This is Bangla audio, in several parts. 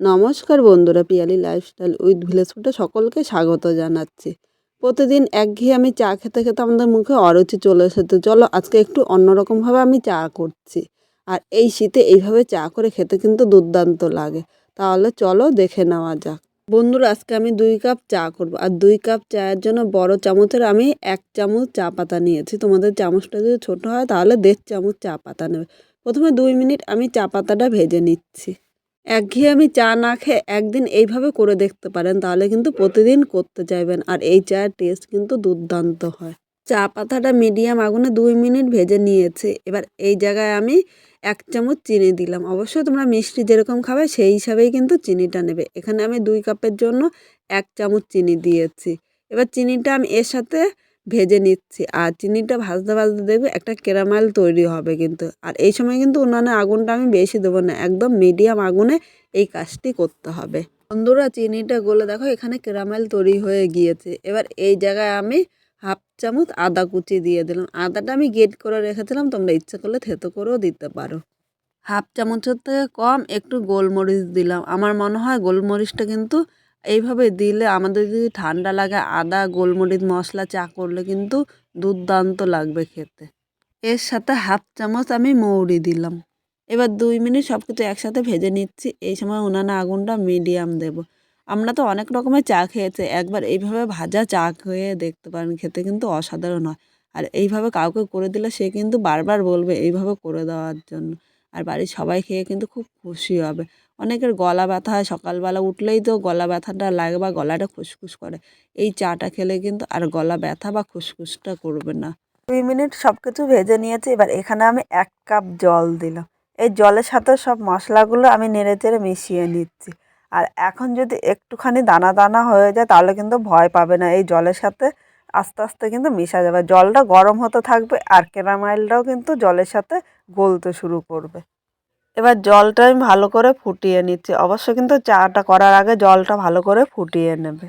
নমস্কার বন্ধুরা, পিয়ালি লাইফস্টাইল উইথ ভিলেজ সকলকে স্বাগত জানাচ্ছি। প্রতিদিন একঘেয়ে আমি চা খেতে খেতে আমাদের মুখে অরুচি চলে এসেছে। চলো আজকে একটু অন্যরকমভাবে আমি চা করছি। আর এই শীতে এইভাবে চা করে খেতে কিন্তু দুর্দান্ত লাগে। তাহলে চলো দেখে নেওয়া যাক। বন্ধুরা, আজকে আমি দুই কাপ চা করব। আর দুই কাপ চায়ের জন্য বড় চামচের আমি এক চামচ চা পাতা নিয়েছি। তোমাদের চামচটা যদি ছোটো হয়, তাহলে দেড় চামচ চা পাতা নেবে। প্রথমে দুই মিনিট আমি চা পাতাটা ভেজে নিচ্ছি। একঘেয়ে আমি চা না খেয়ে একদিন এইভাবে করে দেখতে পারেন, তাহলে কিন্তু প্রতিদিন করতে চাইবেন আর এই চায়ের টেস্ট কিন্তু দুর্দান্ত হয়। চা পাতাটা মিডিয়াম আগুনে দুই মিনিট ভেজে নিয়েছে। এবার এই জায়গায় আমি এক চামচ চিনি দিলাম। অবশ্যই তোমরা মিষ্টি যেরকম খাবে সেই হিসাবেই কিন্তু চিনিটা নেবে। এখানে আমি দুই কাপের জন্য এক চামচ চিনি দিয়েছি। এবার চিনিটা আমি এর সাথে ভেজে নিচ্ছি। আর চিনিটা ভাজতে ভাজতে দেখবে একটা ক্যারামেল তৈরি হবে কিন্তু। আর এই সময় কিন্তু উনানে আগুনটা আমি বেশি দেবো না, একদম মিডিয়াম আগুনে এই কাজটি করতে হবে। বন্ধুরা, চিনিটা গলে দেখো, এখানে ক্যারামেল তৈরি হয়ে গিয়েছে। এবার এই জায়গায় আমি হাফ চামচ আদা কুচি দিয়ে দিলাম। আদাটা আমি গেট করে রেখেছিলাম, তোমরা ইচ্ছে করলে থেতো করেও দিতে পারো। হাফ চামচের থেকে কম একটু গোলমরিচ দিলাম। আমার মনে হয় গোলমরিচটা কিন্তু এইভাবে দিলে আমাদের যদি ঠান্ডা লাগে আদা, গোলমরিচ, মশলা, চা করলে কিন্তু দুর্দান্ত লাগবে খেতে। এর সাথে হাফ চামচ আমি মৌরি দিলাম। এবার দুই মিনিট সব কিছু একসাথে ভেজে নিচ্ছি। এই সময় উনানে আগুনটা মিডিয়াম দেব। আমরা তো অনেক রকমের চা খেয়েছি। একবার এইভাবে ভাজা চা খেয়ে দেখতে পারেন, খেতে কিন্তু অসাধারণ হয়। আর এইভাবে কাউকে করে দিলে সে কিন্তু বারবার বলবে এইভাবে করে দেওয়ার জন্য। আর বাড়ির সবাই খেয়ে কিন্তু খুব খুশি হবে। অনেকের গলা ব্যথা হয়, সকালবেলা উঠলেই তো গলা ব্যথাটা লাগে বা গলাটা খুসখুস করে। এই চাটা খেলে কিন্তু আর গলা ব্যথা বা খুসখুসটা করবে না। দুই মিনিট সব কিছু ভেজে নিয়েছি, এবার এখানে আমি এক কাপ জল দিলাম। এই জলের সাথে সব মশলাগুলো আমি নেড়ে চেড়ে মিশিয়ে নিচ্ছি। আর এখন যদি একটুখানি দানা দানা হয়ে যায়, তাহলে কিন্তু ভয় পাবে না। এই জলের সাথে আস্তে আস্তে কিন্তু মিশা যাবে। জলটা গরম হতে থাকবে আর কেরামাইলটাও কিন্তু জলের সাথে গলতে শুরু করবে। এবার জলটা আমি ভালো করে ফুটিয়ে নিচ্ছি। অবশ্য কিন্তু চাটা করার আগে জলটা ভালো করে ফুটিয়ে নেবে।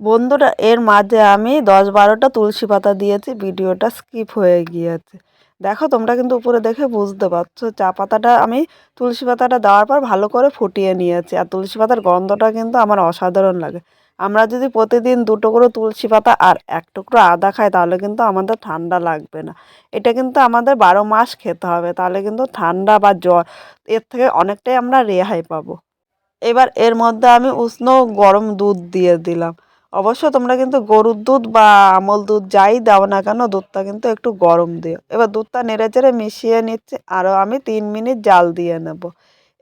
বন্ধুরা, এর মাঝে আমি দশ বারোটা তুলসী পাতা দিয়েছি, ভিডিওটা স্কিপ হয়ে গিয়েছে। দেখো তোমরা কিন্তু উপরে দেখে বুঝতে পারছ। চা পাতাটা আমি তুলসী পাতাটা দেওয়ার পর ভালো করে ফুটিয়ে নিয়েছি। আর তুলসী পাতার গন্ধটা কিন্তু আমার অসাধারণ লাগে। আমরা যদি প্রতিদিন দুটো করে তুলসী পাতা আর এক টুকরো আদা খাই, তাহলে কিন্তু আমাদের ঠান্ডা লাগবে না। এটা কিন্তু আমাদের বারো মাস খেতে হবে, তাহলে কিন্তু ঠান্ডা বা জ্বর, এর থেকে অনেকটাই আমরা রেহাই পাবো। এবার এর মধ্যে আমি উষ্ণ গরম দুধ দিয়ে দিলাম। অবশ্য তোমরা কিন্তু গরুর দুধ বা আমল দুধ যাই দাও না কেন, দুধটা কিন্তু একটু গরম দিও। এবার দুধটা নেড়ে চেড়ে মিশিয়ে নিচ্ছি আরও আমি তিন মিনিট জাল দিয়ে নেব।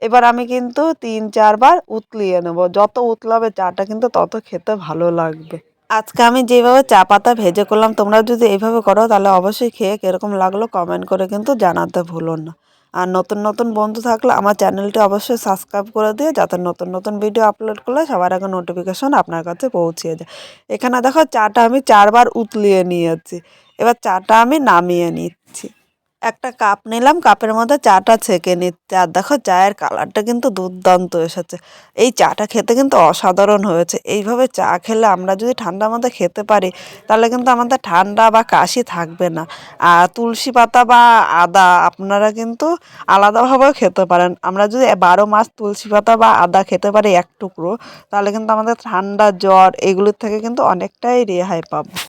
এবার আমি কিন্তু তিন চারবার উতলিয়ে নেব। যত উতলাবে চাটা কিন্তু তত খেতে ভালো লাগবে। আজকে আমি যেভাবে চা পাতা ভেজে করলাম, তোমরা যদি এইভাবে করো তাহলে অবশ্যই খেয়ে কীরকম লাগল কমেন্ট করে কিন্তু জানাতে ভুলো না। আর নতুন নতুন বন্ধু থাকলে আমার চ্যানেলটি অবশ্যই সাবস্ক্রাইব করে দিয়ে যাতে নতুন নতুন ভিডিও আপলোড করলে সবার আগে নোটিফিকেশন আপনার কাছে পৌঁছিয়ে যায়। এখানে দেখো চাটা আমি চারবার উতলিয়ে নিয়েছি। এবার চাটা আমি নামিয়ে নিচ্ছি। একটা কাপ নিলাম কাপের মধ্যে চাটা ছেঁকে নিচ্ছে। আর দেখো চায়ের কালারটা কিন্তু দুর্দান্ত এসেছে। এই চাটা খেতে কিন্তু অসাধারণ হয়েছে। এইভাবে চা খেলে আমরা যদি ঠান্ডার মধ্যে খেতে পারি, তাহলে কিন্তু আমাদের ঠান্ডা বা কাশি থাকবে না। আর তুলসী পাতা বা আদা আপনারা কিন্তু আলাদাভাবেও খেতে পারেন। আমরা যদি বারো মাস তুলসী পাতা বা আদা খেতে পারি এক টুকরো, তাহলে কিন্তু আমাদের ঠান্ডা জ্বর এগুলোর থেকে কিন্তু অনেকটাই রেহাই পাবো।